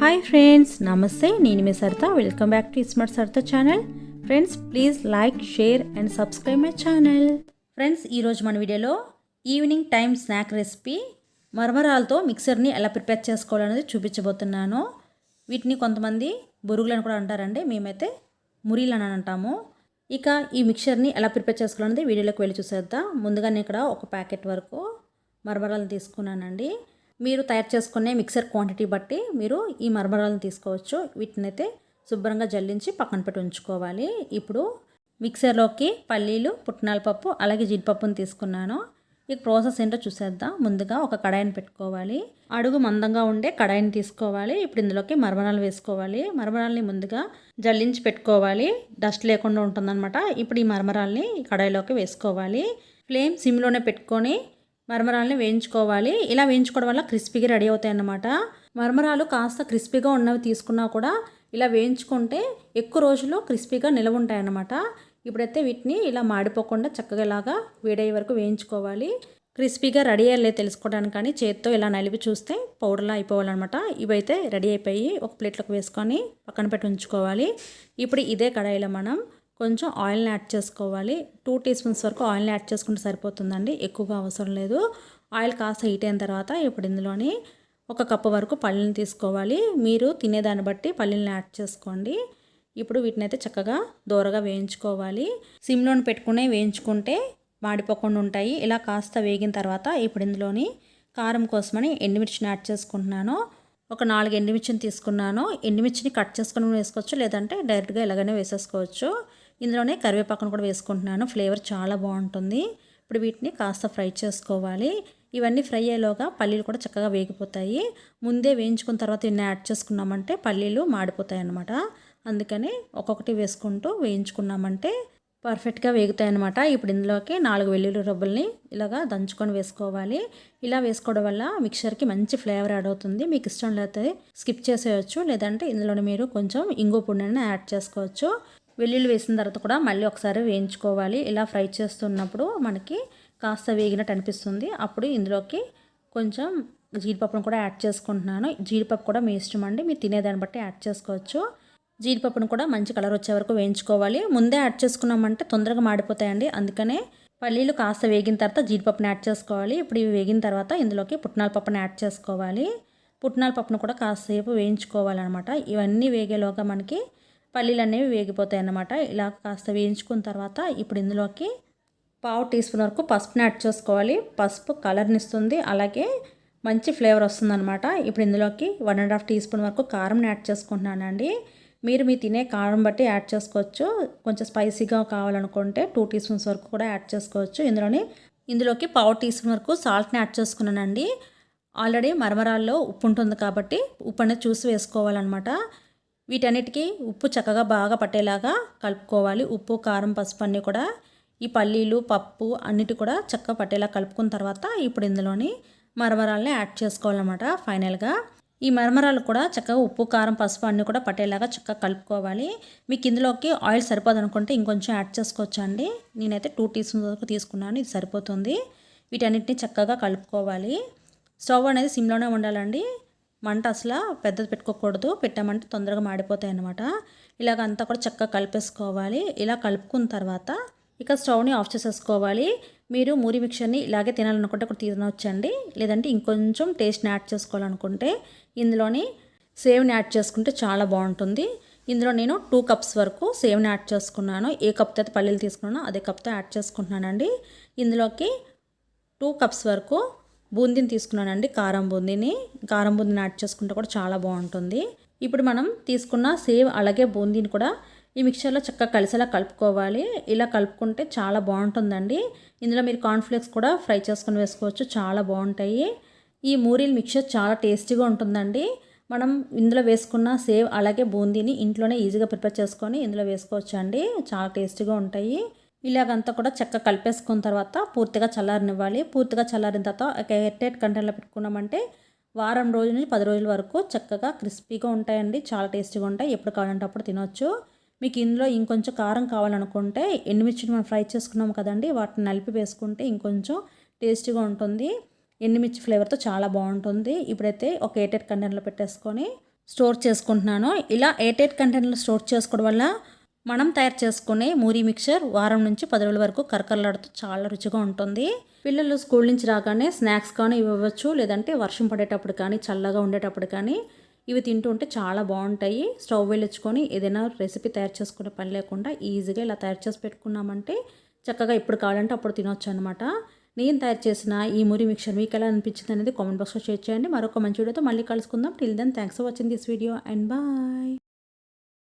Hi friends నమస్తే నేను మీ Saritha. Welcome back to smart Saritha channel friends please like share and subscribe my channel friends ఈరోజు మన వీడియోలో evening time snack recipe మరమరాలతో మిక్సర్ని ఎలా ప్రిపేర్ చేసుకోవాలనేది చూపించబోతున్నాను. వీటిని కొంతమంది బురుగులను కూడా అంటారండి. మేమైతే మురీలు అని అంటాము. ఇక ఈ మిక్చర్ని ఎలా ప్రిపేర్ చేసుకోవాలనేది వీడియోలోకి వెళ్ళి చూసేద్దాం. ముందుగా నేను ఇక్కడ ఒక ప్యాకెట్ వరకు మరమరాలను తీసుకున్నానండి. మీరు తయారు చేసుకునే మిక్సర్ క్వాంటిటీ బట్టి మీరు ఈ మరమరాలను తీసుకోవచ్చు. వీటిని అయితే శుభ్రంగా జల్లించి పక్కన పెట్టి ఉంచుకోవాలి. ఇప్పుడు మిక్సర్లోకి పల్లీలు పుట్నాల పప్పు అలాగే జీడిపప్పును తీసుకున్నాను. ఈ ప్రాసెస్ ఏంటో చూసేద్దాం. ముందుగా ఒక కడాయిని పెట్టుకోవాలి. అడుగు మందంగా ఉండే కడాయిని తీసుకోవాలి. ఇప్పుడు ఇందులోకి మరమరాలు వేసుకోవాలి. మరమరాల్ని ముందుగా జల్లించి పెట్టుకోవాలి. డస్ట్ లేకుండా ఉంటుందన్నమాట. ఇప్పుడు ఈ మరమరాల్ని కడాయిలోకి వేసుకోవాలి. ఫ్లేమ్ సిమ్లోనే పెట్టుకొని మరమరాలని వేయించుకోవాలి. ఇలా వేయించుకోవడం వల్ల క్రిస్పీగా రెడీ అవుతాయి అన్నమాట మరమరాలు కాస్త క్రిస్పీగా ఉన్నవి తీసుకున్నా కూడా ఇలా వేయించుకుంటే ఎక్కువ రోజులు క్రిస్పీగా నిలవ ఉంటాయి అన్నమాట ఇప్పుడైతే వీటిని ఇలా మాడిపోకుండా చక్కగా ఇలాగా వేడయ్యే వరకు వేయించుకోవాలి. క్రిస్పీగా రెడీ అయ్యలే తెలుసుకోవడానికి కానీ చేత్తో ఇలా నలిపి చూస్తే పౌడర్లా అయిపోవాలన్నమాట. ఇవైతే రెడీ అయిపోయి ఒక ప్లేట్లోకి వేసుకొని పక్కన పెట్టి ఉంచుకోవాలి. ఇప్పుడు ఇదే కడాయిలో మనం కొంచెం ఆయిల్ని యాడ్ చేసుకోవాలి. టూ టీ స్పూన్స్ వరకు ఆయిల్ని యాడ్ చేసుకుంటే సరిపోతుందండి. ఎక్కువగా అవసరం లేదు. ఆయిల్ కాస్త హీట్ అయిన తర్వాత ఇప్పుడు ఇందులోని ఒక కప్పు వరకు పల్లీని తీసుకోవాలి. మీరు తినేదాన్ని బట్టి పల్లీని యాడ్ చేసుకోండి. ఇప్పుడు వీటిని అయితే చక్కగా దూరగా వేయించుకోవాలి. సిమ్లోని పెట్టుకునే వేయించుకుంటే మాడిపోకుండా ఉంటాయి. ఇలా కాస్త వేగిన తర్వాత ఇప్పుడు ఇందులోని కారం కోసమని ఎండుమిర్చిని యాడ్ చేసుకుంటున్నాను. ఒక నాలుగు ఎండుమిర్చిని తీసుకున్నాను. ఎండుమిర్చిని కట్ చేసుకుని వేసుకోవచ్చు లేదంటే డైరెక్ట్గా ఇలాగనే వేసేసుకోవచ్చు. ఇందులోనే కరివేపాకును కూడా వేసుకుంటున్నాను. ఫ్లేవర్ చాలా బాగుంటుంది. ఇప్పుడు వీటిని కాస్త ఫ్రై చేసుకోవాలి. ఇవన్నీ ఫ్రై అయ్యేలోగా పల్లీలు కూడా చక్కగా వేగిపోతాయి. ముందే వేయించుకున్న తర్వాత ఇవన్నీ యాడ్ చేసుకున్నామంటే పల్లీలు మాడిపోతాయి అన్నమాట అందుకని ఒక్కొక్కటి వేసుకుంటూ వేయించుకున్నామంటే పర్ఫెక్ట్గా వేగుతాయి అన్నమాట ఇప్పుడు ఇందులోకి నాలుగు వెల్లుల్లి రబ్బుల్ని ఇలాగా దంచుకొని వేసుకోవాలి. ఇలా వేసుకోవడం వల్ల మిక్చర్కి మంచి ఫ్లేవర్ యాడ్ అవుతుంది. మీకు ఇష్టం లేకపోతే స్కిప్ చేసేయచ్చు. లేదంటే ఇందులోనే మీరు కొంచెం ఇంగు పుండిని యాడ్ చేసుకోవచ్చు. వెల్లుల్లి వేసిన తర్వాత కూడా మళ్ళీ ఒకసారి వేయించుకోవాలి. ఇలా ఫ్రై చేస్తున్నప్పుడు మనకి కాస్త వేగినట్టు అనిపిస్తుంది. అప్పుడు ఇందులోకి కొంచెం జీడిపప్పును కూడా యాడ్ చేసుకుంటున్నాను. జీడిపప్పు కూడా మీ ఇష్టం అండి. మీరు తినేదాన్ని బట్టి యాడ్ చేసుకోవచ్చు. జీడిపప్పును కూడా మంచి కలర్ వచ్చే వరకు వేయించుకోవాలి. ముందే యాడ్ చేసుకున్నామంటే తొందరగా మాడిపోతాయండి. అందుకనే పల్లీలు కాస్త వేగిన తర్వాత జీడిపప్పుని యాడ్ చేసుకోవాలి. ఇప్పుడు ఇవి వేగిన తర్వాత ఇందులోకి పుట్నాల పప్పును యాడ్ చేసుకోవాలి. పుట్నాల పప్పును కూడా కాసేపు వేయించుకోవాలన్నమాట. ఇవన్నీ వేగేలోగా మనకి పల్లీలు అనేవి వేగిపోతాయి అన్నమాట ఇలా కాస్త వేయించుకున్న తర్వాత ఇప్పుడు ఇందులోకి పావు టీ స్పూన్ వరకు పసుపుని యాడ్ చేసుకోవాలి. పసుపు కలర్ని ఇస్తుంది అలాగే మంచి ఫ్లేవర్ వస్తుందన్నమాట. ఇప్పుడు ఇందులోకి one and half teaspoon వరకు కారంని యాడ్ చేసుకుంటున్నానండి. మీరు మీ తినే కారం బట్టి యాడ్ చేసుకోవచ్చు. కొంచెం స్పైసీగా కావాలనుకుంటే టూ టీ స్పూన్స్ వరకు కూడా యాడ్ చేసుకోవచ్చు. ఇందులోని ఇందులోకి పావు టీ స్పూన్ వరకు సాల్ట్ని యాడ్ చేసుకున్నానండి. ఆల్రెడీ మరమరాల్లో ఉప్పు ఉంటుంది కాబట్టి ఉప్పు అనేది చూసి వేసుకోవాలన్నమాట. వీటన్నిటికీ ఉప్పు చక్కగా బాగా పట్టేలాగా కలుపుకోవాలి. ఉప్పు కారం పసుపు అన్నీ కూడా ఈ పల్లీలు పప్పు అన్నిటి కూడా చక్కగా పట్టేలా కలుపుకున్న తర్వాత ఇప్పుడు ఇందులోని మరమరాలని యాడ్ చేసుకోవాలన్నమాట ఫైనల్గా. ఈ మరమరాలు కూడా చక్కగా ఉప్పు కారం పసుపు అన్నీ కూడా పట్టేలాగా చక్కగా కలుపుకోవాలి. మీకు ఇందులోకి ఆయిల్ సరిపోదు అనుకుంటే ఇంకొంచెం యాడ్ చేసుకోవచ్చు అండి? నేనైతే టూ టీ స్పూన్స్ వరకు తీసుకున్నాను ఇది సరిపోతుంది. వీటన్నిటిని చక్కగా కలుపుకోవాలి. స్టవ్ అనేది సిమ్లోనే ఉండాలండి. మంట అసలు పెద్దది పెట్టుకోకూడదు. పెట్టామంటే తొందరగా మాడిపోతాయి అన్నమాట. ఇలాగ అంతా కూడా చక్కగా కలిపేసుకోవాలి. ఇలా కలుపుకున్న తర్వాత ఇక స్టవ్ని ఆఫ్ చేసేసుకోవాలి. మీరు మూరి మిక్చర్ని ఇలాగే తినాలనుకుంటే ఇక్కడ తినవచ్చండి లేదంటే ఇంకొంచెం టేస్ట్ని యాడ్ చేసుకోవాలనుకుంటే ఇందులోని సేవ్ని యాడ్ చేసుకుంటే చాలా బాగుంటుంది. ఇందులో నేను టూ కప్స్ వరకు సేవ్ని యాడ్ చేసుకున్నాను. ఏ కప్తో అయితే పల్లీలు తీసుకున్నానో అదే కప్తో యాడ్ చేసుకుంటున్నానండి. ఇందులోకి టూ కప్స్ వరకు బూందీని తీసుకున్నానండి. కారం బూందీని. కారం బూందీని యాడ్ చేసుకుంటే కూడా చాలా బాగుంటుంది. ఇప్పుడు మనం తీసుకున్న సేవ్ అలాగే బూందీని కూడా ఈ మిక్చర్లో చక్కగా కలిసేలా కలుపుకోవాలి. ఇలా కలుపుకుంటే చాలా బాగుంటుందండి. ఇందులో మీరు కార్న్ఫ్లేక్స్ కూడా ఫ్రై చేసుకుని వేసుకోవచ్చు. చాలా బాగుంటాయి. ఈ మూరీల మిక్చర్ చాలా టేస్టీగా ఉంటుందండి. మనం ఇందులో వేసుకున్న సేవ్ అలాగే బూందీని ఇంట్లోనే ఈజీగా ప్రిపేర్ చేసుకొని ఇందులో వేసుకోవచ్చు అండి చాలా టేస్టీగా ఉంటాయి. ఇలాగంతా కూడా చెక్క కలిపేసుకున్న తర్వాత పూర్తిగా చల్లారనివ్వాలి. పూర్తిగా చల్లారిన తర్వాత ఒక ఎయిర్టైట్ కంటైనర్లో పెట్టుకున్నామంటే వారం రోజుల నుంచి పది రోజుల వరకు చక్కగా క్రిస్పీగా ఉంటాయండి. చాలా టేస్టీగా ఉంటాయి. ఎప్పుడు కావాలంటే అప్పుడు తినొచ్చు. మీకు ఇందులో ఇంకొంచెం కారం కావాలనుకుంటే ఎండుమిర్చిని మనం ఫ్రై చేసుకున్నాం కదండి వాటిని నలిపి వేసుకుంటే ఇంకొంచెం టేస్టీగా ఉంటుంది. ఎండుమిర్చి ఫ్లేవర్తో చాలా బాగుంటుంది. ఇప్పుడైతే ఒక ఎయిటెడ్ కంటైనర్లో పెట్టేసుకొని స్టోర్ చేసుకుంటున్నాను. ఇలా ఎయిట్ ఎయిట్ కంటైనర్లో స్టోర్ చేసుకోవడం వల్ల మనం తయారు చేసుకునే మూరీ మిక్చర్ వారం నుంచి పది రోజుల వరకు కరకరలాడుతూ చాలా రుచిగా ఉంటుంది. పిల్లలు స్కూల్ నుంచి రాగానే స్నాక్స్ కానీ ఇవ్వచ్చు లేదంటే వర్షం పడేటప్పుడు కానీ చల్లగా ఉండేటప్పుడు కానీ ఇవి తింటూ ఉంటే చాలా బాగుంటాయి. స్టవ్ వెలిగించుకొని ఏదైనా రెసిపీ తయారు చేసుకునే పని లేకుండా ఈజీగా ఇలా తయారు చేసి పెట్టుకున్నామంటే చక్కగా ఎప్పుడు కావాలంటే అప్పుడు తినొచ్చు అనమాట నేను తయారు చేసిన ఈ మురి మిక్చర్ మీకు ఎలా అనిపించింది అనేది కామెంట్ బాక్స్లో షేర్ చేయండి. మరొక మంచి వీడియోతో మళ్ళీ కలుసుకుందాం. Till then thanks for watching this video and bye